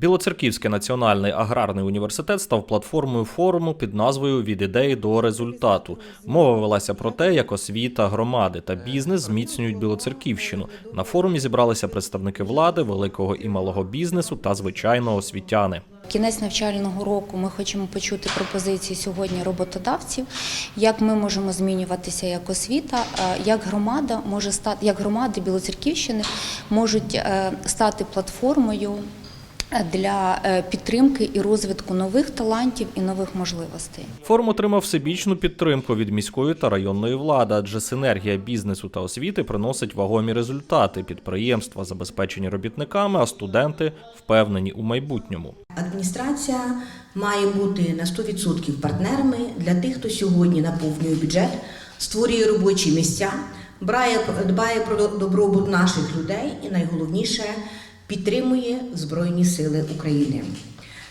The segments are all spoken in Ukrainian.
Білоцерківський національний аграрний університет став платформою форуму під назвою Від ідеї до результату. Мова велася про те, як освіта, громади та бізнес зміцнюють Білоцерківщину. На форумі зібралися представники влади, великого і малого бізнесу та звичайно освітяни. Кінець навчального року ми хочемо почути пропозиції сьогодні роботодавців, як ми можемо змінюватися як освіта, е, як громада може стати, як громади Білоцерківщини можуть е, стати платформою для е, підтримки і розвитку нових талантів і нових можливостей. Форум отримав всебічну підтримку від міської та районної влади, адже синергія бізнесу та освіти приносить вагомі результати. Підприємства забезпечені робітниками, а студенти впевнені у майбутньому. Адміністрація має бути на 100% партнерами для тих, хто сьогодні наповнює бюджет, створює робочі місця, брає, дбає про добробут наших людей і найголовніше підтримує Збройні Сили України.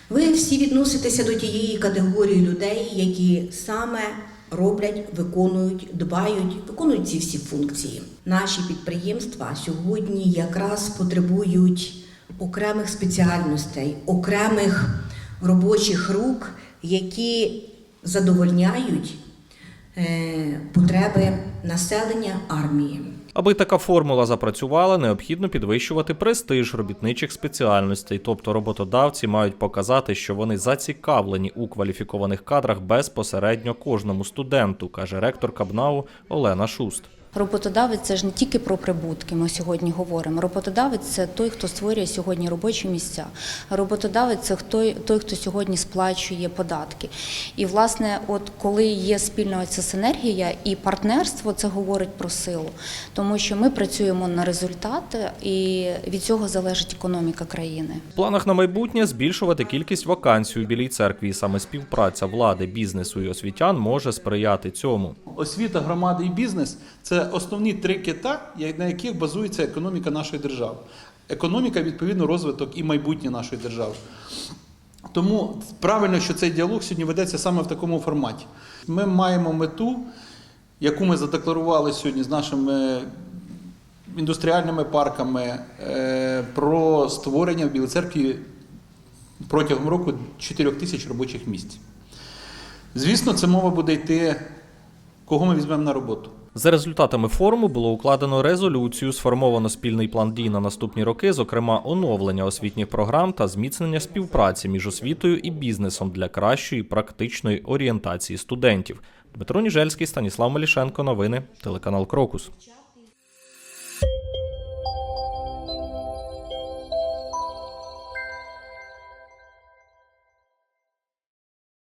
Ви всі відноситеся до тієї категорії людей, які саме роблять, виконують, дбають, виконують ці всі функції. Наші підприємства сьогодні якраз потребують окремих спеціальностей, окремих робочих рук, які задовольняють е, потреби населення армії. Аби така формула запрацювала, необхідно підвищувати престиж робітничих спеціальностей, тобто роботодавці мають показати, що вони зацікавлені у кваліфікованих кадрах безпосередньо кожному студенту, каже ректор Кабнау Олена Шуст. Роботодавець це ж не тільки про прибутки. Ми сьогодні говоримо. Роботодавець це той, хто створює сьогодні робочі місця. Роботодавець це хто той, хто сьогодні сплачує податки. І власне, от коли є спільна ця синергія і партнерство, це говорить про силу, тому що ми працюємо на результати, і від цього залежить економіка країни. В планах на майбутнє збільшувати кількість вакансій у Білій церкві. І саме співпраця влади, бізнесу і освітян може сприяти цьому. Освіта, громади і бізнес це основні три кита, на яких базується економіка нашої держави. Економіка, відповідно, розвиток і майбутнє нашої держави. Тому правильно, що цей діалог сьогодні ведеться саме в такому форматі. Ми маємо мету, яку ми задекларували сьогодні з нашими індустріальними парками, е, про створення в Білій церкві протягом року 4 тисяч робочих місць. Звісно, це мова буде йти, кого ми візьмемо на роботу. За результатами форуму було укладено резолюцію, сформовано спільний план дій на наступні роки, зокрема оновлення освітніх програм та зміцнення співпраці між освітою і бізнесом для кращої практичної орієнтації студентів. Дмитро Ніжельський, Станіслав Малішенко. Новини, телеканал Крокус.